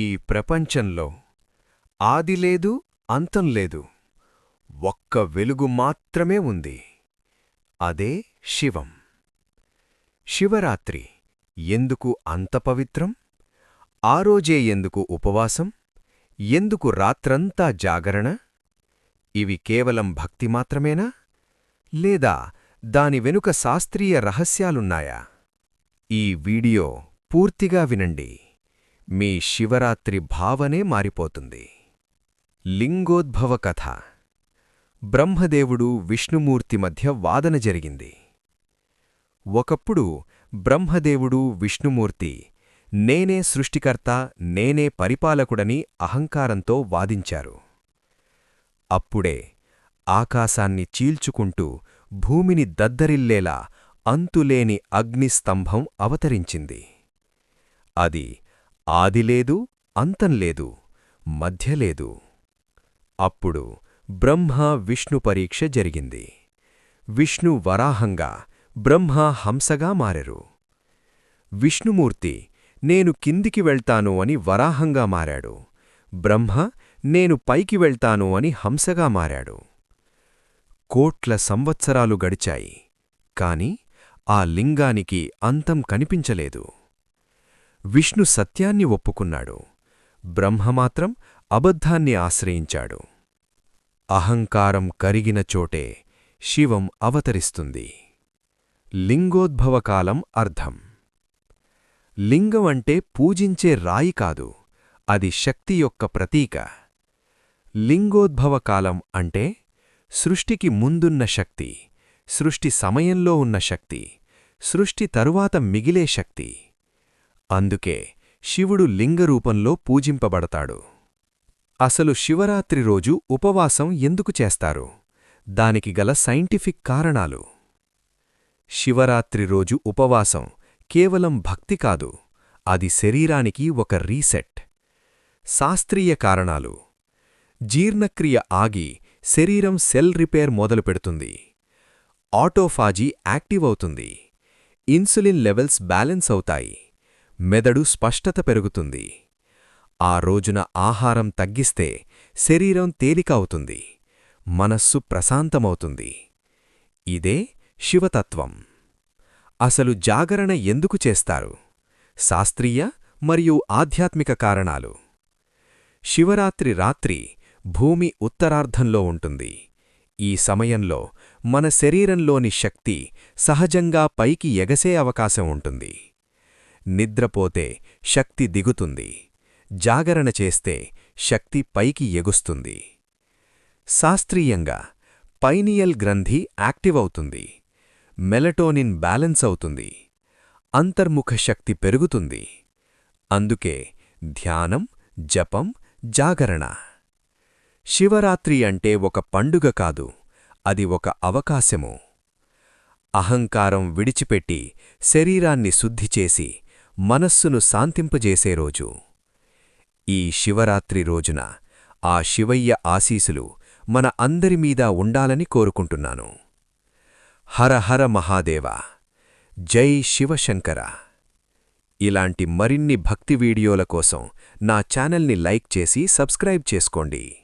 ఈ ప్రపంచంలో ఆది లేదు అంతం లేదు. ఒక్క వెలుగు మాత్రమే ఉంది. అదే శివం. శివరాత్రి ఎందుకు అంత పవిత్రం? ఆ రోజే ఎందుకు ఉపవాసం? ఎందుకు రాత్రంతా జాగరణ? ఇవి కేవలం భక్తి మాత్రమేనా? లేదా దాని వెనుక శాస్త్రీయ రహస్యాలున్నాయా? ఈ వీడియో పూర్తిగా వినండి. మీ శివరాత్రి భావనే మారిపోతుంది. లింగోద్భవ కథ. బ్రహ్మదేవుడు విష్ణుమూర్తి మధ్య వాదన జరిగింది. ఒకప్పుడు బ్రహ్మదేవుడు విష్ణుమూర్తి నేనే సృష్టికర్త నేనే పరిపాలకుడని అహంకారంతో వాదించారు. అప్పుడే ఆకాశాన్ని చీల్చుకుంటూ భూమిని దద్దరిల్లేలా అంతులేని అగ్నిస్తంభం అవతరించింది. అది ఆదిలేదు అంతంలేదు మధ్యలేదు అప్పుడు బ్రహ్మ విష్ణు పరీక్ష జరిగింది. విష్ణు వరాహంగా బ్రహ్మ హంసగా మారెరు. విష్ణుమూర్తి నేను కిందికి వెళ్తాను అని వరాహంగా మారాడు. బ్రహ్మ నేను పైకి వెళ్తాను అని హంసగా మారాడు. కోట్ల సంవత్సరాలు గడిచాయి కాని ఆ లింగానికి అంతం కనిపించలేదు. విష్ణు సత్యాన్ని ఒప్పుకున్నాడు. బ్రహ్మమాత్రం అబద్ధాన్ని ఆశ్రయించాడు. అహంకారం కరిగిన చోటే శివం అవతరిస్తుంది. లింగోద్భవకాలం అర్థం. లింగం అంటే పూజించే రాయి కాదు అది శక్తి యొక్క ప్రతీక. లింగోద్భవకాలం అంటే సృష్టికి ముందున్న శక్తి సృష్టి సమయంలో ఉన్న శక్తి సృష్టి తరువాత మిగిలే శక్తి. అందుకే శివుడు లింగరూపంలో పూజింపబడతాడు. అసలు శివరాత్రి రోజు ఉపవాసం ఎందుకు చేస్తారు? దానికి గల సైంటిఫిక్ కారణాలు. శివరాత్రి రోజు ఉపవాసం కేవలం భక్తి కాదు అది శరీరానికి ఒక రీసెట్. శాస్త్రీయ కారణాలు. జీర్ణక్రియ ఆగి శరీరం సెల్ రిపేర్ మొదలుపెడుతుంది ఆటోఫాజీ యాక్టివ్ అవుతుంది. ఇన్సులిన్ లెవెల్స్ బ్యాలెన్స్ అవుతాయి. మెదడు స్పష్టత పెరుగుతుంది. ఆ రోజున ఆహారం తగ్గిస్తే శరీరం తేలిక అవుతుంది మనస్సు ప్రశాంతమవుతుంది. ఇదే శివతత్వం. అసలు జాగరణ ఎందుకు చేస్తారు? శాస్త్రీయ మరియు ఆధ్యాత్మిక కారణాలు. శివరాత్రి రాత్రి భూమి ఉత్తరార్ధంలో ఉంటుంది. ఈ సమయంలో మన శరీరంలోని శక్తి సహజంగా పైకి ఎగసే అవకాశం ఉంటుంది. నిద్రపోతే శక్తి దిగుతుంది. జాగరణ చేస్తే శక్తి పైకి ఎగుస్తుంది. శాస్త్రీయంగా పైనియల్ గ్రంథి యాక్టివ్ అవుతుంది. మెలటోనిన్ బ్యాలెన్స్ అవుతుంది. అంతర్ముఖ శక్తి పెరుగుతుంది. అందుకే ధ్యానం జపం జాగరణ. శివరాత్రి అంటే ఒక పండుగ కాదు అది ఒక అవకాశము. అహంకారం విడిచిపెట్టి శరీరాన్ని శుద్ధిచేసి మనస్సును శాంతింపజేసే రోజు. ఈ శివరాత్రి రోజున ఆ శివయ్య ఆశీసులు మన అందరిమీద ఉండాలని కోరుకుంటున్నాను. హర హర మహాదేవ జై శివశంకర. ఇలాంటి మరిన్ని భక్తి వీడియోల కోసం నా ఛానల్ని లైక్ చేసి సబ్స్క్రైబ్ చేసుకోండి.